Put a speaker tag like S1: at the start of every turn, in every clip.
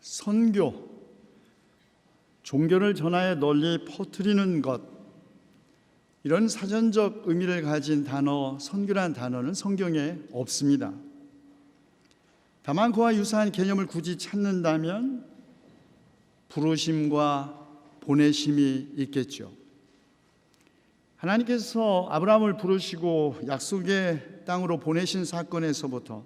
S1: 선교, 종교를 전하여 널리 퍼뜨리는 것, 이런 사전적 의미를 가진 단어, 선교란 단어는 성경에 없습니다. 다만 그와 유사한 개념을 굳이 찾는다면 부르심과 보내심이 있겠죠. 하나님께서 아브라함을 부르시고 약속의 땅으로 보내신 사건에서부터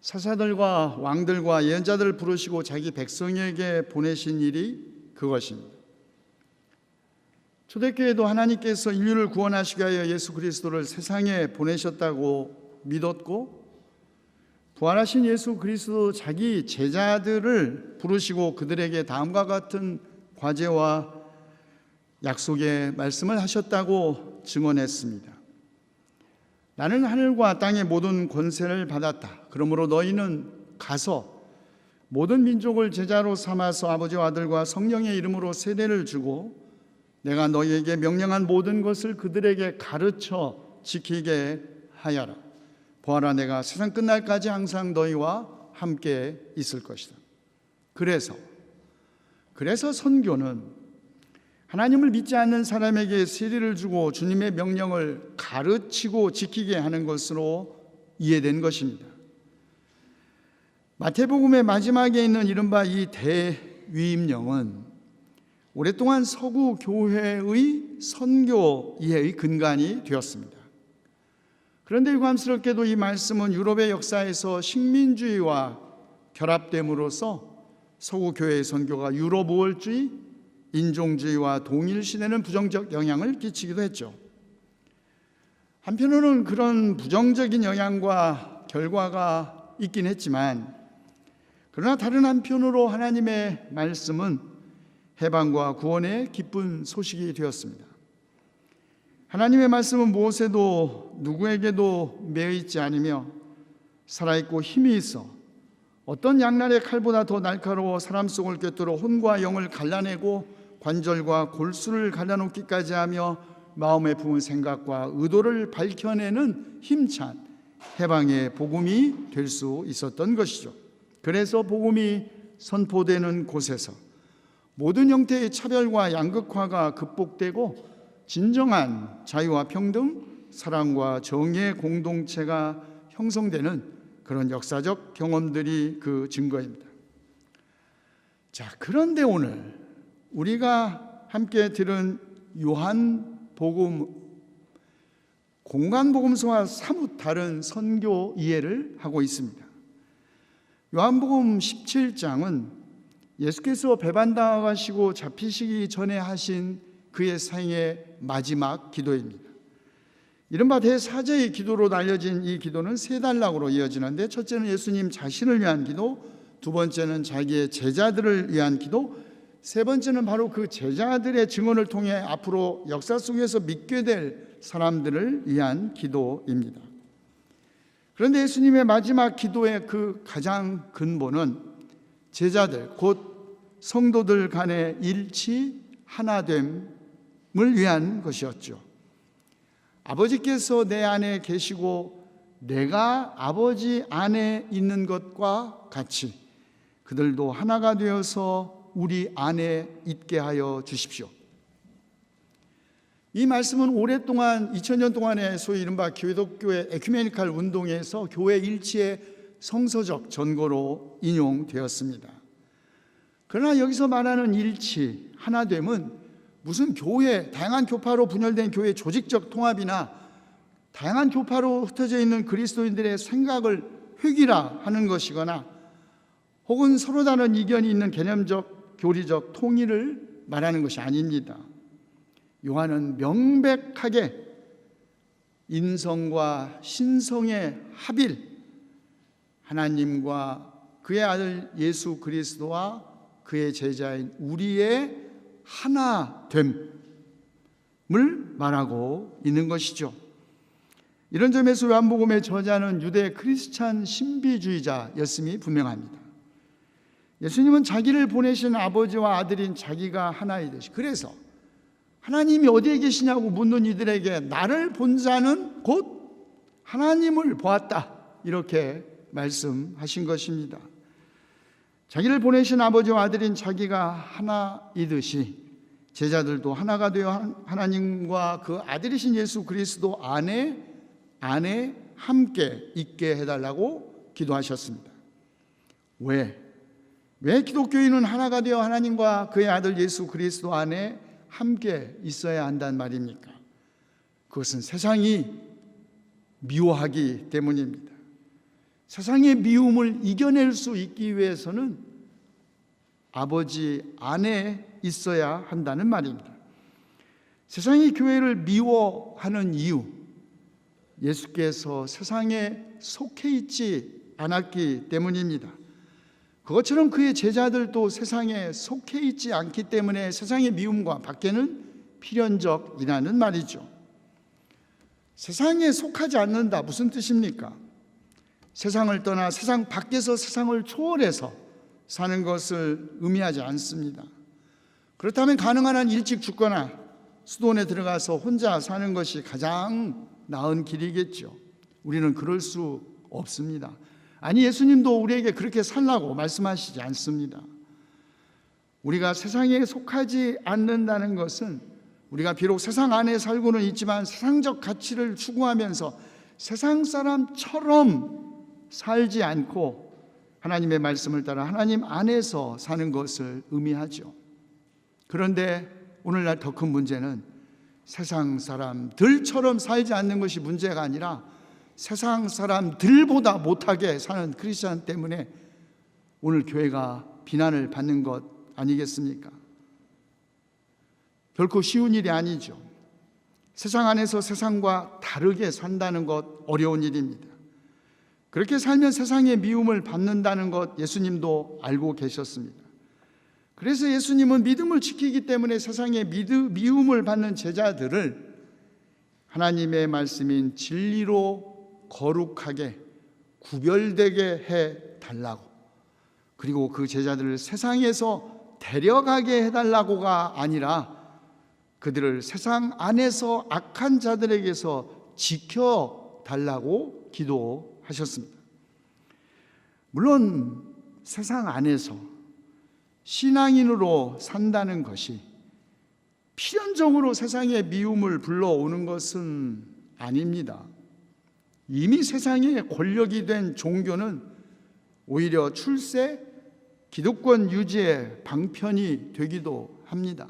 S1: 사사들과 왕들과 예언자들을 부르시고 자기 백성에게 보내신 일이 그것입니다. 초대교회도 하나님께서 인류를 구원하시기 위하여 예수 그리스도를 세상에 보내셨다고 믿었고 부활하신 예수 그리스도 자기 제자들을 부르시고 그들에게 다음과 같은 과제와 약속의 말씀을 하셨다고 증언했습니다. 나는 하늘과 땅의 모든 권세를 받았다. 그러므로 너희는 가서 모든 민족을 제자로 삼아서 아버지와 아들과 성령의 이름으로 세례를 주고 내가 너희에게 명령한 모든 것을 그들에게 가르쳐 지키게 하여라. 보아라 내가 세상 끝날까지 항상 너희와 함께 있을 것이다. 그래서 그래서 선교는 하나님을 믿지 않는 사람에게 세례를 주고 주님의 명령을 가르치고 지키게 하는 것으로 이해된 것입니다. 마태복음의 마지막에 있는 이른바 이 대위임령은 오랫동안 서구 교회의 선교 이해의 근간이 되었습니다. 그런데 유감스럽게도 이 말씀은 유럽의 역사에서 식민주의와 결합됨으로써 서구 교회의 선교가 유럽 우월주의, 인종주의와 동일 시대는 부정적 영향을 끼치기도 했죠. 한편으로는 그런 부정적인 영향과 결과가 있긴 했지만 그러나 다른 한편으로 하나님의 말씀은 해방과 구원의 기쁜 소식이 되었습니다. 하나님의 말씀은 무엇에도 누구에게도 매여 있지 않으며 살아있고 힘이 있어 어떤 양날의 칼보다 더 날카로워 사람 속을 꿰뚫어 혼과 영을 갈라내고 관절과 골수를 갈라놓기까지 하며 마음에 품은 생각과 의도를 밝혀내는 힘찬 해방의 복음이 될 수 있었던 것이죠. 그래서 복음이 선포되는 곳에서 모든 형태의 차별과 양극화가 극복되고 진정한 자유와 평등, 사랑과 정의의 공동체가 형성되는 그런 역사적 경험들이 그 증거입니다. 자, 그런데 오늘 우리가 함께 들은 요한 복음 공간 복음서와 사뭇 다른 선교 이해를 하고 있습니다. 요한복음 17장은 예수께서 배반당하시고 잡히시기 전에 하신 그의 생의 마지막 기도입니다. 이른바 대사제의 기도로 알려진 이 기도는 세 단락으로 이어지는데 첫째는 예수님 자신을 위한 기도, 두 번째는 자기의 제자들을 위한 기도, 세 번째는 바로 그 제자들의 증언을 통해 앞으로 역사 속에서 믿게 될 사람들을 위한 기도입니다. 그런데 예수님의 마지막 기도의 그 가장 근본은 제자들 곧 성도들 간의 일치 하나됨을 위한 것이었죠. 아버지께서 내 안에 계시고 내가 아버지 안에 있는 것과 같이 그들도 하나가 되어서 우리 안에 있게 하여 주십시오. 이 말씀은 오랫동안 2000년 동안의 소위 이른바 기독교의 에큐메니칼 운동에서 교회 일치의 성서적 전거로 인용되었습니다. 그러나 여기서 말하는 일치, 하나됨은 무슨 교회, 다양한 교파로 분열된 교회 조직적 통합이나 다양한 교파로 흩어져 있는 그리스도인들의 생각을 회귀라 하는 것이거나 혹은 서로 다른 이견이 있는 개념적, 교리적 통일을 말하는 것이 아닙니다. 요한은 명백하게 인성과 신성의 합일, 하나님과 그의 아들 예수 그리스도와 그의 제자인 우리의 하나됨을 말하고 있는 것이죠. 이런 점에서 요한복음의 저자는 유대 크리스찬 신비주의자였음이 분명합니다. 예수님은 자기를 보내신 아버지와 아들인 자기가 하나이듯이 그래서 하나님이 어디에 계시냐고 묻는 이들에게 나를 본 자는 곧 하나님을 보았다. 이렇게 말씀하신 것입니다. 자기를 보내신 아버지와 아들인 자기가 하나이듯이 제자들도 하나가 되어 하나님과 그 아들이신 예수 그리스도 안에 안에 함께 있게 해달라고 기도하셨습니다. 왜? 왜 기독교인은 하나가 되어 하나님과 그의 아들 예수 그리스도 안에 함께 있어야 한단 말입니까? 그것은 세상이 미워하기 때문입니다. 세상의 미움을 이겨낼 수 있기 위해서는 아버지 안에 있어야 한다는 말입니다. 세상이 교회를 미워하는 이유, 예수께서 세상에 속해 있지 않았기 때문입니다. 그것처럼 그의 제자들도 세상에 속해 있지 않기 때문에 세상의 미움과 밖에는 필연적이라는 말이죠. 세상에 속하지 않는다 무슨 뜻입니까? 세상을 떠나 세상 밖에서 세상을 초월해서 사는 것을 의미하지 않습니다. 그렇다면 가능한 한 일찍 죽거나 수도원에 들어가서 혼자 사는 것이 가장 나은 길이겠죠. 우리는 그럴 수 없습니다. 아니 예수님도 우리에게 그렇게 살라고 말씀하시지 않습니다. 우리가 세상에 속하지 않는다는 것은 우리가 비록 세상 안에 살고는 있지만 세상적 가치를 추구하면서 세상 사람처럼 살지 않고 하나님의 말씀을 따라 하나님 안에서 사는 것을 의미하죠. 그런데 오늘날 더 큰 문제는 세상 사람들처럼 살지 않는 것이 문제가 아니라 세상 사람들보다 못하게 사는 크리스천 때문에 오늘 교회가 비난을 받는 것 아니겠습니까? 결코 쉬운 일이 아니죠. 세상 안에서 세상과 다르게 산다는 것 어려운 일입니다. 그렇게 살면 세상의 미움을 받는다는 것 예수님도 알고 계셨습니다. 그래서 예수님은 믿음을 지키기 때문에 세상의 미움을 받는 제자들을 하나님의 말씀인 진리로 거룩하게 구별되게 해 달라고 그리고 그 제자들을 세상에서 데려가게 해 달라고가 아니라 그들을 세상 안에서 악한 자들에게서 지켜 달라고 기도하셨습니다. 물론 세상 안에서 신앙인으로 산다는 것이 필연적으로 세상의 미움을 불러오는 것은 아닙니다. 이미 세상의 권력이 된 종교는 오히려 출세, 기득권 유지의 방편이 되기도 합니다.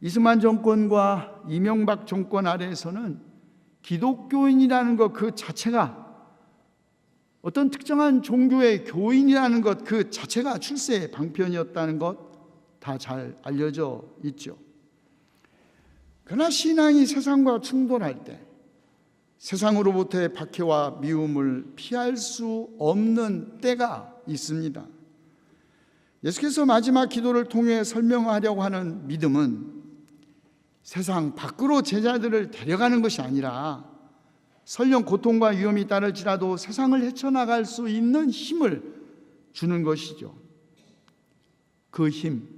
S1: 이승만 정권과 이명박 정권 아래에서는 기독교인이라는 것 그 자체가 어떤 특정한 종교의 교인이라는 것 그 자체가 출세의 방편이었다는 것 다 잘 알려져 있죠. 그러나 신앙이 세상과 충돌할 때 세상으로부터의 박해와 미움을 피할 수 없는 때가 있습니다. 예수께서 마지막 기도를 통해 설명하려고 하는 믿음은 세상 밖으로 제자들을 데려가는 것이 아니라 설령 고통과 위험이 따를지라도 세상을 헤쳐나갈 수 있는 힘을 주는 것이죠. 그 힘,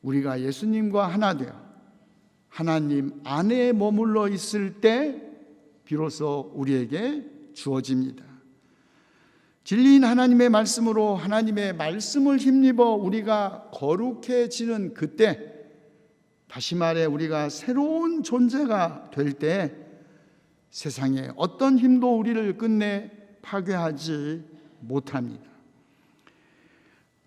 S1: 우리가 예수님과 하나 되어 하나님 안에 머물러 있을 때 비로소 우리에게 주어집니다. 진리인 하나님의 말씀으로 하나님의 말씀을 힘입어 우리가 거룩해지는 그때 다시 말해 우리가 새로운 존재가 될 때 세상에 어떤 힘도 우리를 끝내 파괴하지 못합니다.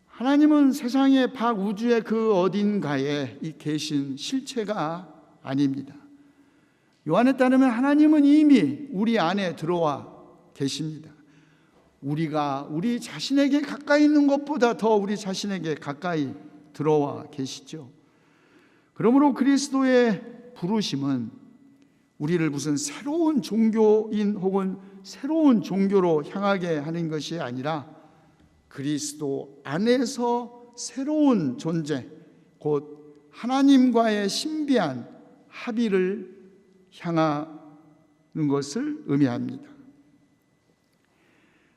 S1: 하나님은 세상의 박 우주의 그 어딘가에 계신 실체가 아닙니다. 요한에 따르면 하나님은 이미 우리 안에 들어와 계십니다. 우리가 우리 자신에게 가까이 있는 것보다 더 우리 자신에게 가까이 들어와 계시죠. 그러므로 그리스도의 부르심은 우리를 무슨 새로운 종교인 혹은 새로운 종교로 향하게 하는 것이 아니라 그리스도 안에서 새로운 존재, 곧 하나님과의 신비한 합의를 향하는 것을 의미합니다.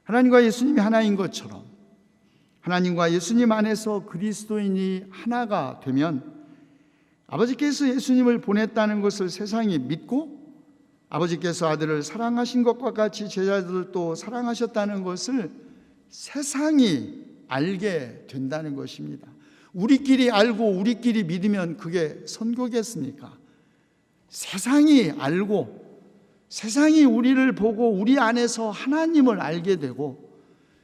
S1: 하나님과 예수님이 하나인 것처럼 하나님과 예수님 안에서 그리스도인이 하나가 되면 아버지께서 예수님을 보냈다는 것을 세상이 믿고 아버지께서 아들을 사랑하신 것과 같이 제자들도 사랑하셨다는 것을 세상이 알게 된다는 것입니다. 우리끼리 알고 우리끼리 믿으면 그게 선교겠습니까? 세상이 알고 세상이 우리를 보고 우리 안에서 하나님을 알게 되고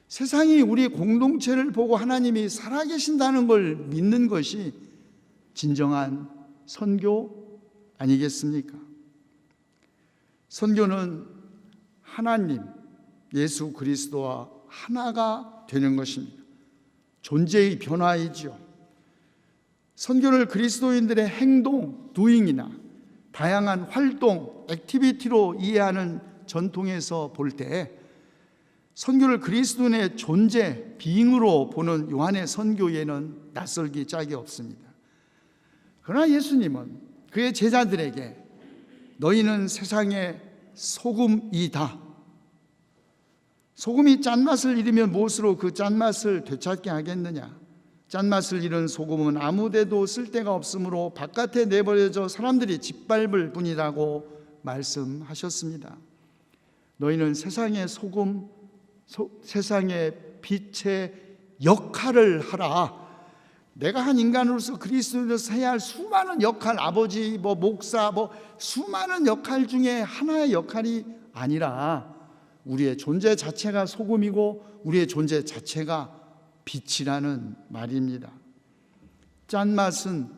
S1: 세상이 우리 공동체를 보고 하나님이 살아계신다는 걸 믿는 것이 진정한 선교 아니겠습니까? 선교는 하나님, 예수 그리스도와 하나가 되는 것입니다. 존재의 변화이지요. 선교를 그리스도인들의 행동, 두잉이나 다양한 활동, 액티비티로 이해하는 전통에서 볼 때 선교를 그리스도인의 존재, 빙으로 보는 요한의 선교에는 낯설기 짝이 없습니다. 그러나 예수님은 그의 제자들에게 너희는 세상의 소금이다. 소금이 짠맛을 잃으면 무엇으로 그 짠맛을 되찾게 하겠느냐? 짠맛을 잃은 소금은 아무데도 쓸데가 없으므로 바깥에 내버려져 사람들이 짓밟을 뿐이라고 말씀하셨습니다. 너희는 세상의 소금, 소, 세상의 빛의 역할을 하라. 내가 한 인간으로서 그리스도인으로서 해야 할 수많은 역할, 아버지, 뭐 목사, 뭐 수많은 역할 중에 하나의 역할이 아니라 우리의 존재 자체가 소금이고 우리의 존재 자체가 빛이라는 말입니다. 짠맛은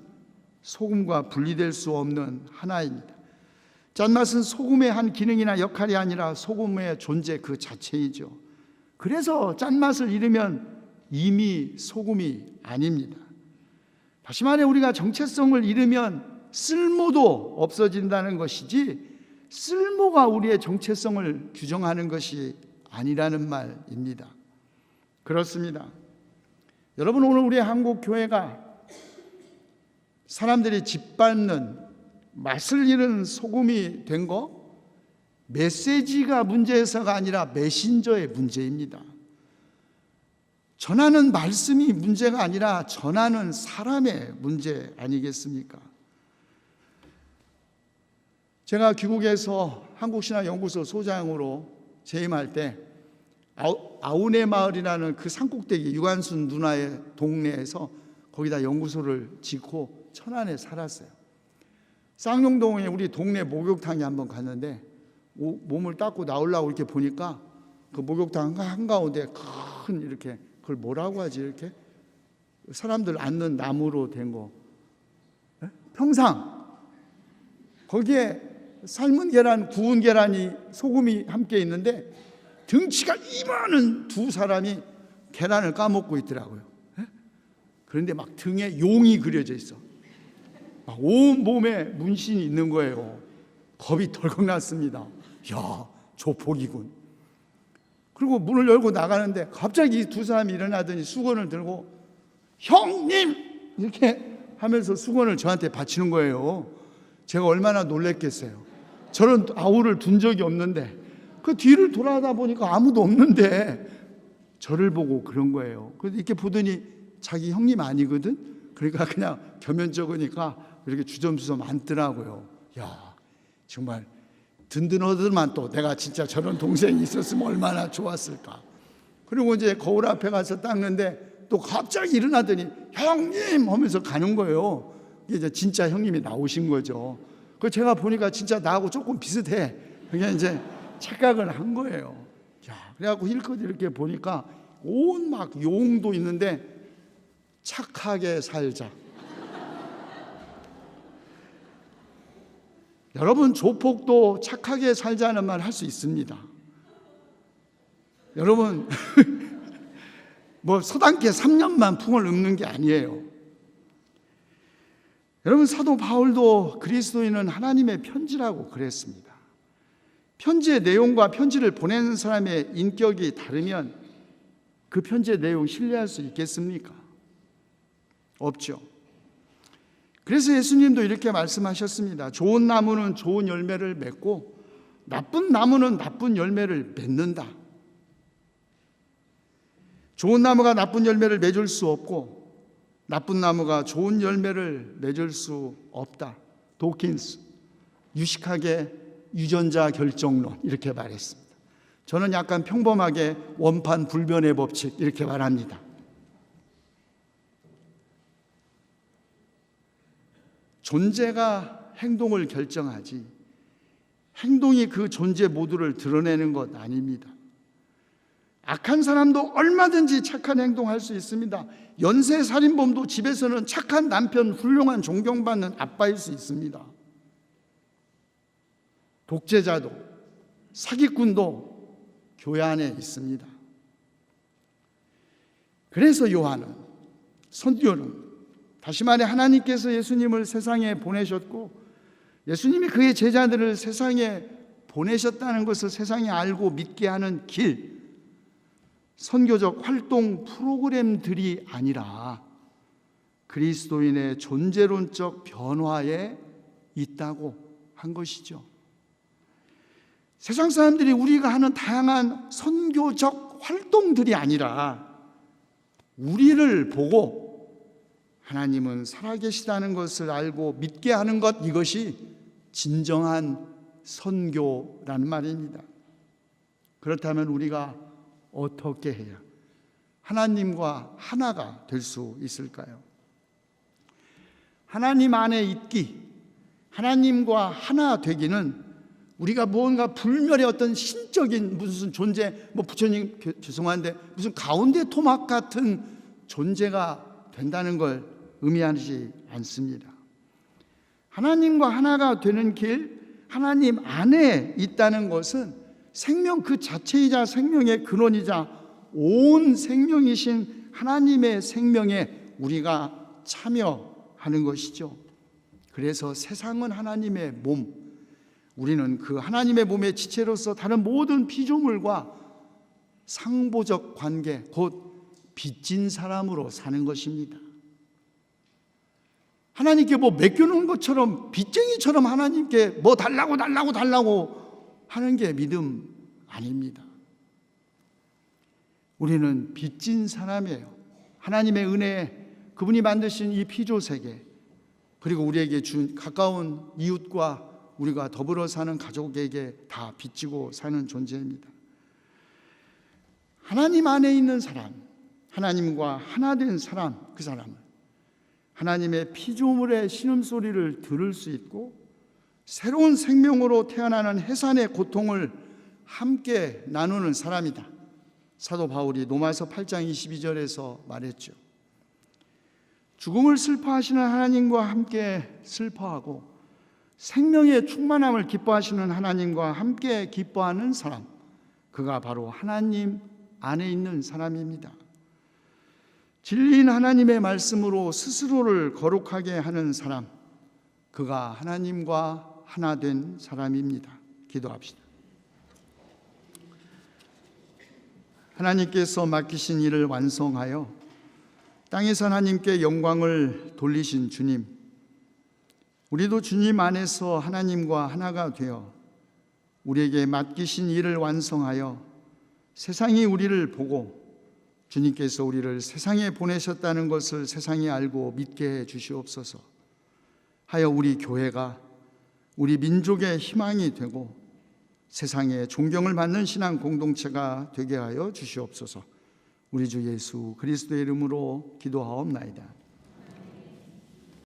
S1: 소금과 분리될 수 없는 하나입니다. 짠맛은 소금의 한 기능이나 역할이 아니라 소금의 존재 그 자체이죠. 그래서 짠맛을 잃으면 이미 소금이 아닙니다. 다시 말해 우리가 정체성을 잃으면 쓸모도 없어진다는 것이지 쓸모가 우리의 정체성을 규정하는 것이 아니라는 말입니다. 그렇습니다. 여러분 오늘 우리 한국 교회가 사람들이 짓밟는 맛을 잃은 소금이 된 거 메시지가 문제에서가 아니라 메신저의 문제입니다. 전하는 말씀이 문제가 아니라 전하는 사람의 문제 아니겠습니까? 제가 귀국에서 한국신화연구소 소장으로 재임할 때 아우네 마을이라는 그 산꼭대기 유관순 누나의 동네에서 거기다 연구소를 짓고 천안에 살았어요. 쌍용동에 우리 동네 목욕탕에 한번 갔는데 몸을 닦고 나오려고 이렇게 보니까 그 목욕탕 한가운데 큰 이렇게 그걸 뭐라고 하지 이렇게 사람들 앉는 나무로 된 거. 평상. 거기에 삶은 계란, 구운 계란이 소금이 함께 있는데 등치가 이만한 두 사람이 계란을 까먹고 있더라고요. 그런데 막 등에 용이 그려져 있어. 온 몸에 문신이 있는 거예요. 겁이 덜컥 났습니다. 야, 조폭이군. 그리고 문을 열고 나가는데 갑자기 두 사람이 일어나더니 수건을 들고 형님! 이렇게 하면서 수건을 저한테 바치는 거예요. 제가 얼마나 놀랬겠어요. 저런 아우를 둔 적이 없는데 그 뒤를 돌아다 보니까 아무도 없는데 저를 보고 그런 거예요. 그래서 이렇게 보더니 자기 형님 아니거든? 그러니까 그냥 겸연쩍으니까 이렇게 주섬주섬 앉더라고요. 야, 정말 든든하더만 또 내가 진짜 저런 동생이 있었으면 얼마나 좋았을까. 그리고 이제 거울 앞에 가서 닦는데 또 갑자기 일어나더니 형님 하면서 가는 거예요. 이제 진짜 형님이 나오신 거죠. 그 제가 보니까 진짜 나하고 조금 비슷해. 그냥 이제 착각을 한 거예요. 야, 그래갖고 힐컷 이렇게 보니까 온 막 용도 있는데 착하게 살자. 여러분 조폭도 착하게 살자는 말 할 수 있습니다. 여러분 뭐 서당계 3년만 풍을 읊는 게 아니에요. 여러분 사도 바울도 그리스도인은 하나님의 편지라고 그랬습니다. 편지의 내용과 편지를 보내는 사람의 인격이 다르면 그 편지의 내용 신뢰할 수 있겠습니까? 없죠. 그래서 예수님도 이렇게 말씀하셨습니다. 좋은 나무는 좋은 열매를 맺고 나쁜 나무는 나쁜 열매를 맺는다. 좋은 나무가 나쁜 열매를 맺을 수 없고 나쁜 나무가 좋은 열매를 맺을 수 없다. 도킨스 유식하게 유전자 결정론 이렇게 말했습니다. 저는 약간 평범하게 원판 불변의 법칙 이렇게 말합니다. 존재가 행동을 결정하지 행동이 그 존재 모두를 드러내는 것 아닙니다. 악한 사람도 얼마든지 착한 행동할 수 있습니다. 연쇄 살인범도 집에서는 착한 남편, 훌륭한 존경받는 아빠일 수 있습니다. 독재자도 사기꾼도 교회 안에 있습니다. 그래서 요한은 선교는 다시 말해 하나님께서 예수님을 세상에 보내셨고 예수님이 그의 제자들을 세상에 보내셨다는 것을 세상에 알고 믿게 하는 길 선교적 활동 프로그램들이 아니라 그리스도인의 존재론적 변화에 있다고 한 것이죠. 세상 사람들이 우리가 하는 다양한 선교적 활동들이 아니라 우리를 보고 하나님은 살아계시다는 것을 알고 믿게 하는 것 이것이 진정한 선교라는 말입니다. 그렇다면 우리가 어떻게 해야 하나님과 하나가 될 수 있을까요? 하나님 안에 있기, 하나님과 하나 되기는 우리가 무언가 불멸의 어떤 신적인 무슨 존재, 뭐 부처님 교- 죄송한데 무슨 가운데 토막 같은 존재가 된다는 걸 의미하지 않습니다. 하나님과 하나가 되는 길, 하나님 안에 있다는 것은 생명 그 자체이자 생명의 근원이자 온 생명이신 하나님의 생명에 우리가 참여하는 것이죠. 그래서 세상은 하나님의 몸, 우리는 그 하나님의 몸의 지체로서 다른 모든 피조물과 상보적 관계, 곧 빚진 사람으로 사는 것입니다. 하나님께 뭐 맡겨놓은 것처럼 빚쟁이처럼 하나님께 뭐 달라고 달라고 달라고 하는 게 믿음 아닙니다. 우리는 빚진 사람이에요. 하나님의 은혜, 그분이 만드신 이 피조 세계, 그리고 우리에게 준 가까운 이웃과 우리가 더불어 사는 가족에게 다 빚지고 사는 존재입니다. 하나님 안에 있는 사람, 하나님과 하나 된 사람, 그 사람은 하나님의 피조물의 신음소리를 들을 수 있고 새로운 생명으로 태어나는 해산의 고통을 함께 나누는 사람이다. 사도 바울이 로마서 8장 22절에서 말했죠. 죽음을 슬퍼하시는 하나님과 함께 슬퍼하고 생명의 충만함을 기뻐하시는 하나님과 함께 기뻐하는 사람. 그가 바로 하나님 안에 있는 사람입니다. 진리인 하나님의 말씀으로 스스로를 거룩하게 하는 사람, 그가 하나님과 하나 된 사람입니다. 기도합시다. 하나님께서 맡기신 일을 완성하여 땅에서 하나님께 영광을 돌리신 주님, 우리도 주님 안에서 하나님과 하나가 되어 우리에게 맡기신 일을 완성하여 세상이 우리를 보고 주님께서 우리를 세상에 보내셨다는 것을 세상이 알고 믿게 해 주시옵소서. 하여 우리 교회가 우리 민족의 희망이 되고 세상에 존경을 받는 신앙 공동체가 되게 하여 주시옵소서. 우리 주 예수 그리스도의 이름으로 기도하옵나이다.